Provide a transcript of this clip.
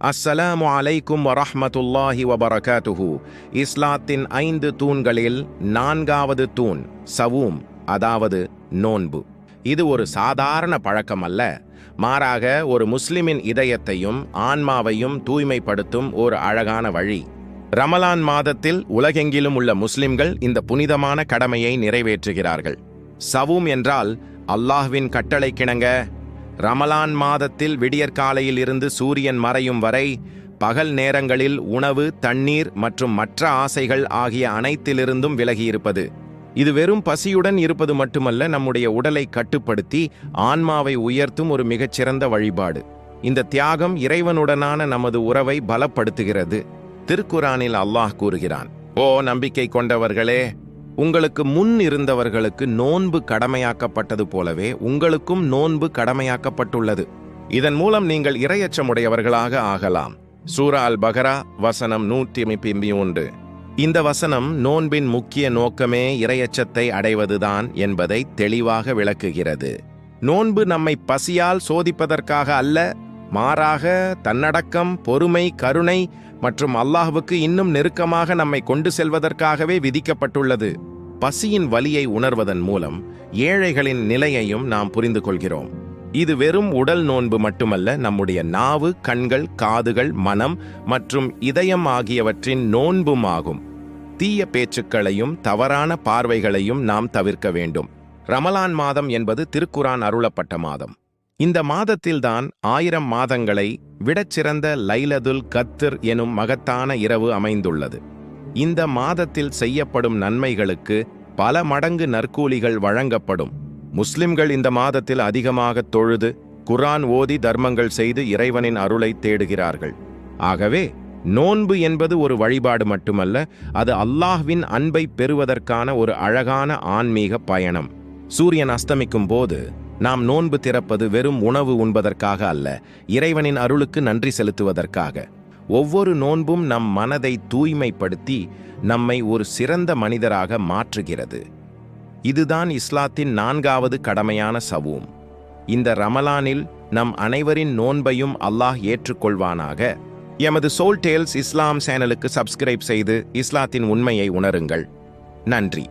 அஸ்ஸலாமு அலைக்கும் வரஹ்மத்துல்லாஹி வபரகாத்துஹு இஸ்லாத்தின் ஐந்து தூண்களில் நான்காவது தூண் சவூம் அதாவது நோன்பு. இது ஒரு சாதாரண பழக்கம் அல்ல மாறாக ஒரு முஸ்லிமின் இதயத்தையும் ஆன்மாவையும் தூய்மைப்படுத்தும் ஒரு அழகான வழி. ரமலான் மாதத்தில் உலகெங்கிலும் உள்ள முஸ்லிம்கள் இந்த புனிதமான கடமையை நிறைவேற்றுகிறார்கள். சவூம் என்றால் அல்லாஹ்வின் கட்டளை கிணங்க ரமலான் மாதத்தில் விடியற்காலையில் இருந்து சூரியன் மறையும் வரை பகல் நேரங்களில் உணவு தண்ணீர் மற்றும் மற்ற ஆசைகள் ஆகிய அனைத்திலிருந்தும் விலகியிருப்பது. இது வெறும் பசியுடன் இருப்பது மட்டுமல்ல நம்முடைய உடலை கட்டுப்படுத்தி ஆன்மாவை உயர்த்தும் ஒரு மிகச்சிறந்த வழிபாடு. இந்த தியாகம் இறைவனுடனான நமது உறவை பலப்படுத்துகிறது. திருக்குரானில் அல்லாஹ் கூறுகிறான் ஓ நம்பிக்கை கொண்டவர்களே உங்களுக்கு முன் இருந்தவர்களுக்கு நோன்பு கடமையாக்கப்பட்டது போலவே உங்களுக்கும் நோன்பு கடமையாக்கப்பட்டுள்ளது. இதன் மூலம் நீங்கள் இரையச்சமுடையவர்களாக ஆகலாம். சூரா அல் பகரா வசனம் நூற்றி ஒன்று. இந்த வசனம் நோன்பின் முக்கிய நோக்கமே இரையச்சத்தை அடைவதுதான் என்பதை தெளிவாக விளக்குகிறது. நோன்பு நம்மை பசியால் சோதிப்பதற்காக அல்ல மாறாக தன்னடக்கம் பொறுமை கருணை மற்றும் அல்லாஹ்வுக்கு இன்னும் நெருக்கமாக நம்மை கொண்டு செல்வதற்காகவே விதிக்கப்பட்டுள்ளது. பசியின் வலியை உணர்வதன் மூலம் ஏழைகளின் நிலையையும் நாம் புரிந்து கொள்கிறோம். இது வெறும் உடல் நோன்பு மட்டுமல்ல நம்முடைய நாவு கண்கள் காதுகள் மனம் மற்றும் இதயம் ஆகியவற்றின் நோன்பும் ஆகும் தீய பேச்சுக்களையும் தவறான பார்வைகளையும் நாம் தவிர்க்க வேண்டும். ரமலான் மாதம் என்பது திருக்குரான் அருளப்பட்ட மாதம். இந்த மாதத்தில்தான் ஆயிரம் மாதங்களை விடச்சிறந்த லைலதுல் கத்திர் எனும் மகத்தான இரவு அமைந்துள்ளது. இந்த மாதத்தில் செய்யப்படும் நன்மைகளுக்கு பல மடங்கு நற்கூலிகள் வழங்கப்படும். முஸ்லிம்கள் இந்த மாதத்தில் அதிகமாக தொழுது குரான் ஓதி தர்மங்கள் செய்து இறைவனின் அருளை தேடுகிறார்கள். ஆகவே நோன்பு என்பது ஒரு வழிபாடு மட்டுமல்ல அது அல்லாஹ்வின் அன்பை பெறுவதற்கான ஒரு அழகான ஆன்மீக பயணம். சூரியன் அஸ்தமிக்கும் போது நாம் நோன்பு திறப்பது வெறும் உணவு உண்பதற்காக அல்ல இறைவனின் அருளுக்கு நன்றி செலுத்துவதற்காக. ஒவ்வொரு நோன்பும் நம் மனதை தூய்மைப்படுத்தி நம்மை ஒரு சிறந்த மனிதராக மாற்றுகிறது. இதுதான் இஸ்லாத்தின் நான்காவது கடமையான சவூம். இந்த ரமலானில் நம் அனைவரின் நோன்பையும் அல்லாஹ் ஏற்றுக்கொள்வானாக. எமது சோல் டேல்ஸ் இஸ்லாம் சேனலுக்கு சப்ஸ்கிரைப் செய்து இஸ்லாத்தின் உண்மையை உணருங்கள். நன்றி.